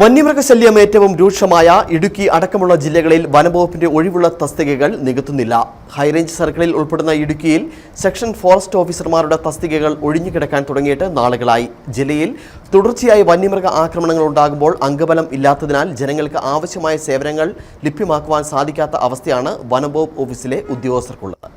വന്യമൃഗശല്യം ഏറ്റവും രൂക്ഷമായ ഇടുക്കി അടക്കമുള്ള ജില്ലകളിൽ വനംവകുപ്പിന്റെ ഒഴിവുള്ള തസ്തികകൾ നികത്തുന്നില്ല. ഹൈറേഞ്ച് സർക്കിളിൽ ഉൾപ്പെടുന്ന ഇടുക്കിയിൽ സെക്ഷൻ ഫോറസ്റ്റ് ഓഫീസർമാരുടെ തസ്തികകൾ ഒഴിഞ്ഞുകിടക്കാൻ തുടങ്ങിയിട്ട് നാളുകളായി. ജില്ലയിൽ തുടർച്ചയായി വന്യമൃഗ ആക്രമണങ്ങൾ ഉണ്ടാകുമ്പോൾ അംഗബലം ഇല്ലാത്തതിനാൽ ജനങ്ങൾക്ക് ആവശ്യമായ സേവനങ്ങൾ ലഭ്യമാക്കുവാൻ സാധിക്കാത്ത അവസ്ഥയാണ് വനംവകുപ്പ് ഓഫീസിലെ ഉദ്യോഗസ്ഥർക്കുള്ളത്.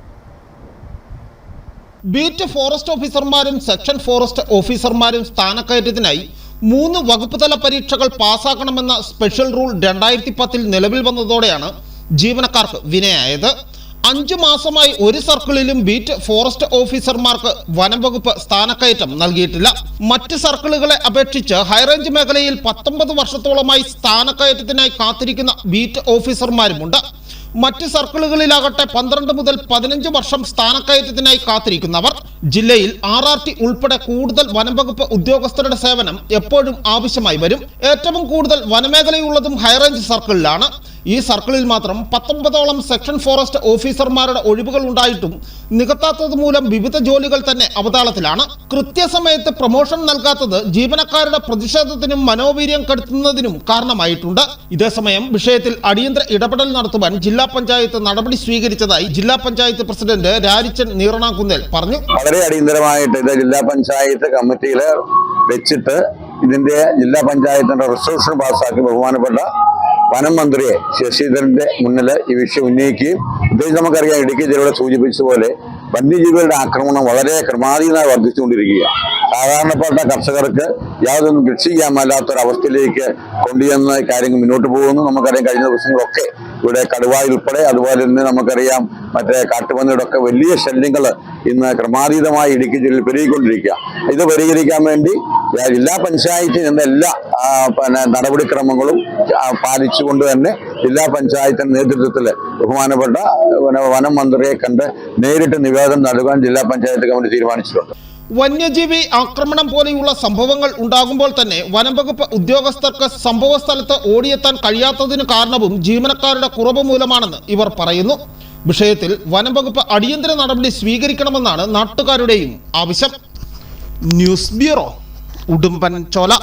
ബീറ്റ് ഫോറസ്റ്റ് ഓഫീസർമാരും സെക്ഷൻ ഫോറസ്റ്റ് ഓഫീസർമാരും സ്ഥാനക്കയറ്റത്തിനായി മൂന്ന് വകുപ്പ് തല പരീക്ഷകൾ പാസ്സാക്കണമെന്ന സ്പെഷ്യൽ റൂൾ രണ്ടായിരത്തി പത്തിൽ നിലവിൽ വന്നതോടെയാണ് ജീവനക്കാർക്ക് വിനയായത്. അഞ്ചു മാസമായി ഒരു സർക്കിളിലും ബീറ്റ് ഫോറസ്റ്റ് ഓഫീസർമാർക്ക് വനം വകുപ്പ് സ്ഥാനക്കയറ്റം നൽകിയിട്ടില്ല. മറ്റ് സർക്കിളുകളെ അപേക്ഷിച്ച് ഹൈറേഞ്ച് മേഖലയിൽ പത്തൊമ്പത് വർഷത്തോളമായി സ്ഥാനക്കയറ്റത്തിനായി കാത്തിരിക്കുന്ന ബീറ്റ് ഓഫീസർമാരുമുണ്ട് മറ്റ് സർക്കിളുകളിലാകട്ടെ പന്ത്രണ്ട് മുതൽ പതിനഞ്ച് വർഷം സ്ഥാനക്കയറ്റത്തിനായി കാത്തിരിക്കുന്നവർ. ജില്ലയിൽ ആർ ആർ ടി ഉൾപ്പെടെ കൂടുതൽ വനംവകുപ്പ് ഉദ്യോഗസ്ഥരുടെ സേവനം എപ്പോഴും ആവശ്യമായി വരും. ഏറ്റവും കൂടുതൽ വനമേഖലയുള്ളതും ഹൈറേഞ്ച് സർക്കിളിലാണ്. ഈ സർക്കിളിൽ മാത്രം പത്തൊമ്പതോളം സെക്ഷൻ ഫോറസ്റ്റ് ഓഫീസർമാരുടെ ഒഴിവുകൾ ഉണ്ടായിട്ടും നികത്താത്തത് മൂലം വിവിധ ജോലികൾ തന്നെ അവതാളത്തിലാണ്. കൃത്യസമയത്ത് പ്രൊമോഷൻ നൽകാത്തത് ജീവനക്കാരുടെ പ്രതിഷേധത്തിനും മനോവീര്യം കെടുത്തുന്നതിനും കാരണമായിട്ടുണ്ട്. ഇതേസമയം വിഷയത്തിൽ അടിയന്തര ഇടപെടൽ നടത്തുവാൻ ജില്ലാ പഞ്ചായത്ത് നടപടി സ്വീകരിച്ചതായി ജില്ലാ പഞ്ചായത്ത് പ്രസിഡന്റ് രാരിച്ചൻ നീറണാകുന്നേൽ പറഞ്ഞു. വളരെ അടിയന്തരമായിട്ട് ഇത് ജില്ലാ പഞ്ചായത്ത് കമ്മിറ്റിയിൽ വെച്ചിട്ട് ഇതിന്റെ ജില്ലാ പഞ്ചായത്തിന്റെ റിസോർഷൻ പാസ്സാക്കി ബഹുമാനപ്പെട്ട വനം മന്ത്രിയെ ശശിധരന്റെ മുന്നിൽ ഈ വിഷയം ഉന്നയിക്കുകയും പ്രത്യേകിച്ച് നമുക്കറിയാം ഇടുക്കി ജില്ലയുടെ സൂചിപ്പിച്ചതുപോലെ വന്യജീവികളുടെ ആക്രമണം വളരെ ക്രമാതീതമായി വർദ്ധിച്ചുകൊണ്ടിരിക്കുകയാണ്. സാധാരണപ്പെട്ട കർഷകർക്ക് യാതൊന്നും കൃഷി ചെയ്യാൻ മേലാത്തൊരവസ്ഥയിലേക്ക് കൊണ്ടുചെന്ന കാര്യങ്ങൾ മുന്നോട്ട് പോകുന്നു. നമുക്കറിയാം കഴിഞ്ഞ ദിവസങ്ങളൊക്കെ ഇവിടെ കടുവായി ഉൾപ്പെടെ അതുപോലെ തന്നെ നമുക്കറിയാം മറ്റേ കാട്ടുപന്നിയുടെ ഒക്കെ വലിയ ശല്യങ്ങൾ ഇന്ന് ക്രമാതീതമായി ഇടുക്കി ജില്ലയിൽ പെരുകിക്കൊണ്ടിരിക്കുക ഇത് പരിഹരിക്കാൻ വേണ്ടി ജില്ലാ പഞ്ചായത്തിൽ നിന്ന് എല്ലാ പിന്നെ നടപടിക്രമങ്ങളും പാലിച്ചുകൊണ്ട് തന്നെ ജില്ലാ പഞ്ചായത്തിന്റെ നേതൃത്വത്തിൽ ബഹുമാനപ്പെട്ട വനം മന്ത്രിയെ കണ്ട് നേരിട്ട് നിവേദനം നൽകാൻ ജില്ലാ പഞ്ചായത്ത് കമ്മിറ്റി തീരുമാനിച്ചിട്ടുണ്ട്. വന്യജീവി ആക്രമണം പോലെയുള്ള സംഭവങ്ങൾ ഉണ്ടാകുമ്പോൾ തന്നെ വനം വകുപ്പ് ഉദ്യോഗസ്ഥർക്ക് സംഭവ സ്ഥലത്ത് ഓടിയെത്താൻ കഴിയാത്തതിന് കാരണവും ജീവനക്കാരുടെ കുറവ് മൂലമാണെന്ന് ഇവർ പറയുന്നു. വിഷയത്തിൽ വനം വകുപ്പ് അടിയന്തര നടപടി സ്വീകരിക്കണമെന്നാണ് നാട്ടുകാരുടെയും ആവശ്യം. ന്യൂസ് ബ്യൂറോ ഉടുമ്പൻ ചോല